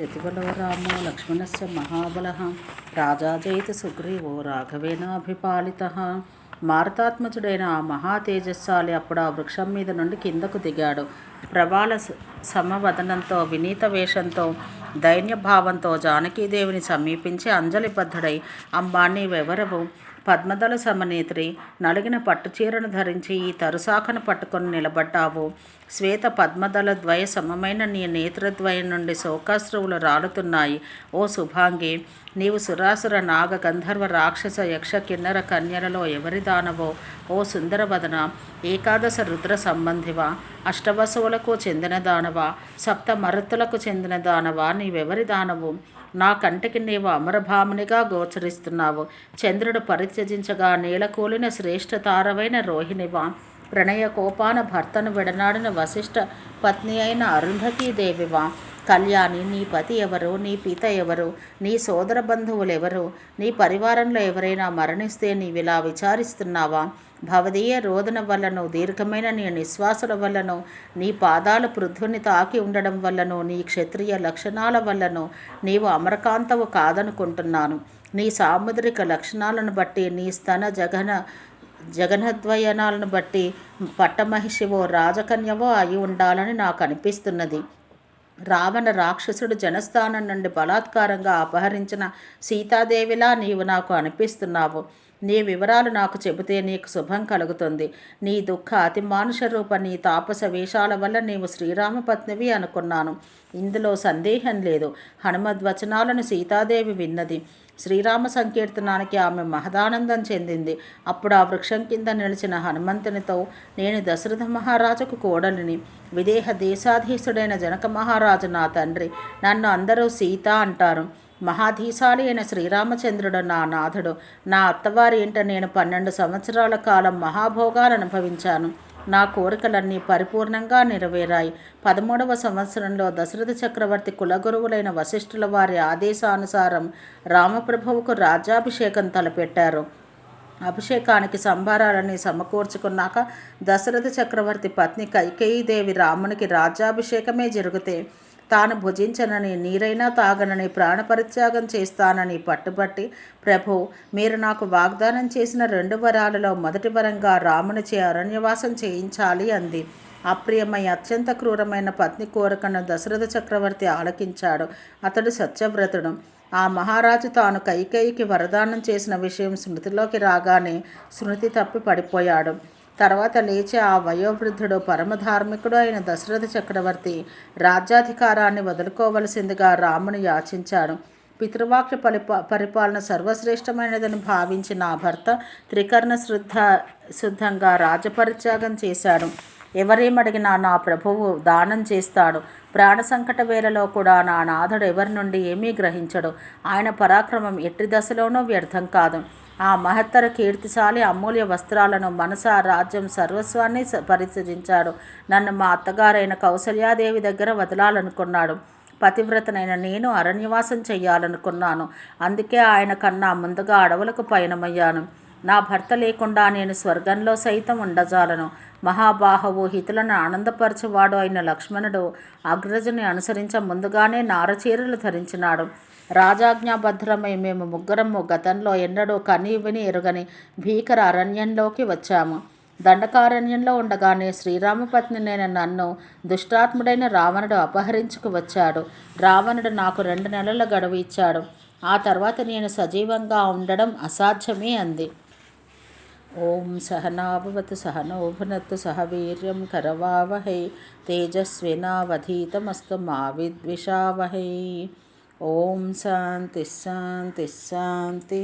యతిబలో రామో లక్ష్మణస్య మహాబల రాజాజైత సుగ్రీవో రాఘవేనాభిపాలిత మారతాత్మజుడైన ఆ మహా తేజస్సాలి అప్పుడు ఆ వృక్షం మీద నుండి కిందకు దిగాడు. ప్రభాల స- సమవదనంతో వినీత వేషంతో దైన్యభావంతో జానకీదేవిని సమీపించి అంజలిబద్ధుడై అమ్మా నీవెవరవు? పద్మదళ సమనేత్రి నలిగిన పట్టుచీరను ధరించి ఈ తరుసాకను పట్టుకొని నిలబడ్డావు. శ్వేత పద్మదళ ద్వయ సమమైన నీ నేత్రద్వయం నుండి శోకాశ్రువులు రాలుతున్నాయి. ఓ శుభాంగి నీవు సురాసుర నాగ గంధర్వ రాక్షస యక్ష కిన్నర కన్యలలో ఎవరి దానవో? ఓ సుందరవదన ఏకాదశ రుద్ర సంబంధివా? అష్టవసువులకు చెందిన దానవా? సప్త మరుత్తులకు చెందిన దానవా? నీవెవరి దానవు? నా కంటికి నీవు అమరభామునిగా గోచరిస్తున్నావు. చంద్రుడు పరిత్యజించగా నీలకూలిన శ్రేష్ఠ తారవైన రోహిణివా. ప్రణయ కోపాన భర్తను విడనాడిన వశిష్ఠ పత్ని అయిన అరుంధతీదేవివా కళ్యాణి నీ పతి ఎవరు నీ పిత ఎవరు నీ సోదర బంధువులు ఎవరు నీ పరివారంలో ఎవరైనా మరణిస్తే నీవిలా విచారిస్తున్నావా? భవదీయ రోదన వల్లను దీర్ఘమైన నీ నిశ్వాసుల వల్లను నీ పాదాలు పృథ్వని తాకి ఉండడం వల్లను నీ క్షత్రియ లక్షణాల వల్లను నీవు అమరకాంతవు కాదనుకుంటున్నాను. నీ సాముద్రిక లక్షణాలను బట్టి నీ స్తన జగన జగనద్వయనాలను బట్టి పట్టమహిషివో రాజకన్యవో అయి ఉండాలని నాకు అనిపిస్తున్నది. రావణ రాక్షసుడు జనస్థానం నుండి బలాత్కారంగా అపహరించిన సీతాదేవిలా నీవు నాకు అనిపిస్తున్నావు. నీ వివరాలు నాకు చెబితే నీకు శుభం కలుగుతుంది. నీ దుఃఖ అతి మానుష రూప నీ తాపస వేషాల వల్ల నీవు శ్రీరామపత్నివి అనుకున్నాను. ఇందులో సందేహం లేదు. హనుమద్వచనాలను సీతాదేవి విన్నది. శ్రీరామ సంకీర్తనానికి ఆమె మహదానందం చెందింది. అప్పుడు ఆ వృక్షం కింద నిలిచిన హనుమంతునితో నేను దశరథ మహారాజుకు కోడలిని. విదేహ దేశాధీశుడైన జనక మహారాజు నా తండ్రి. నన్ను అందరూ సీత అంటారు. మహాధీశాలి అయిన శ్రీరామచంద్రుడు నా నాథుడు నా అత్తవారి ఇంట నేను పన్నెండు సంవత్సరాల కాలం మహాభోగాలు అనుభవించాను. నా కోరికలన్నీ పరిపూర్ణంగా నెరవేరాయి. పదమూడవ సంవత్సరంలో దశరథ చక్రవర్తి కులగురువులైన వశిష్ఠుల వారి ఆదేశానుసారం రామప్రభువుకు రాజ్యాభిషేకం తలపెట్టారు. అభిషేకానికి సంభారాలని సమకూర్చుకున్నాక దశరథ చక్రవర్తి పత్ని కైకేయీదేవి రామునికి రాజ్యాభిషేకమే జరిగితే తాను భుజించనని నీరైనా తాగనని ప్రాణపరిత్యాగం చేస్తానని పట్టుబట్టి ప్రభు మీరు నాకు వాగ్దానం చేసిన రెండు వరాలలో మొదటి వరంగా రామునిచే అరణ్యవాసం చేయించాలి అంది. అప్రియమై అత్యంత క్రూరమైన పత్ని కోరికను దశరథ చక్రవర్తి ఆలకించాడు. అతడు సత్యవ్రతుడు. ఆ మహారాజు తాను కైకేయికి వరదానం చేసిన విషయం స్మృతిలోకి రాగానే స్మృతి తప్పి పడిపోయాడు. తర్వాత లేచి ఆ వయోవృద్ధుడు పరమధార్మికుడు అయిన దశరథ చక్రవర్తి రాజ్యాధికారాన్ని వదులుకోవలసిందిగా రాముని యాచించాడు. పితృవాక్య పరిపా పరిపాలన సర్వశ్రేష్టమైనదని భావించి నా భర్త త్రికర్ణ శుద్ధ శుద్ధంగా రాజపరిత్యాగం చేశాడు. ఎవరేమడిగినా నా ప్రభువు దానం చేస్తాడు. ప్రాణ సంకట వేళలో కూడా నా నాథుడు ఎవరి నుండి ఏమీ గ్రహించడు. ఆయన పరాక్రమం ఎట్టి దశలోనూ వ్యర్థం కాదు. ఆ మహత్తర కీర్తిశాలి అమూల్య వస్త్రాలను మనస రాజ్యం సర్వస్వాన్ని పరిశీలించాడు నన్ను మా అత్తగారైన కౌసల్యాదేవి దగ్గర వదలాలనుకున్నాడు. పతివ్రతనైన నేను అరణ్యవాసం చేయాలనుకున్నాను అందుకే ఆయన కన్నా ముందుగా అడవులకు పయనమయ్యాను. నా భర్త లేకుండా నేను స్వర్గంలో సైతం ఉండజాలను. మహాబాహవు హితులను ఆనందపరచువాడు అయిన లక్ష్మణుడు అగ్రజుని అనుసరించ ముందుగానే నారచీరలు ధరించినాడు. రాజాజ్ఞాభద్రమై మేము ముగ్గురము గతంలో ఎన్నడూ కని విని ఎరుగని భీకర అరణ్యంలోకి వచ్చాము. దండకారణ్యంలో ఉండగానే శ్రీరామపత్ని నేను నన్ను దుష్టాత్ముడైన రావణుడు అపహరించుకు వచ్చాడు. రావణుడు నాకు రెండు నెలల గడువు ఇచ్చాడు. ఆ తర్వాత నేను సజీవంగా ఉండడం అసాధ్యమే అంది. ఓం సహనాభవతు సహనో సహ వీర్యం కరవావహై తేజస్వినావధీతమస్తు మా విద్విషావహై ఓం శాంతి శాంతి శాంతి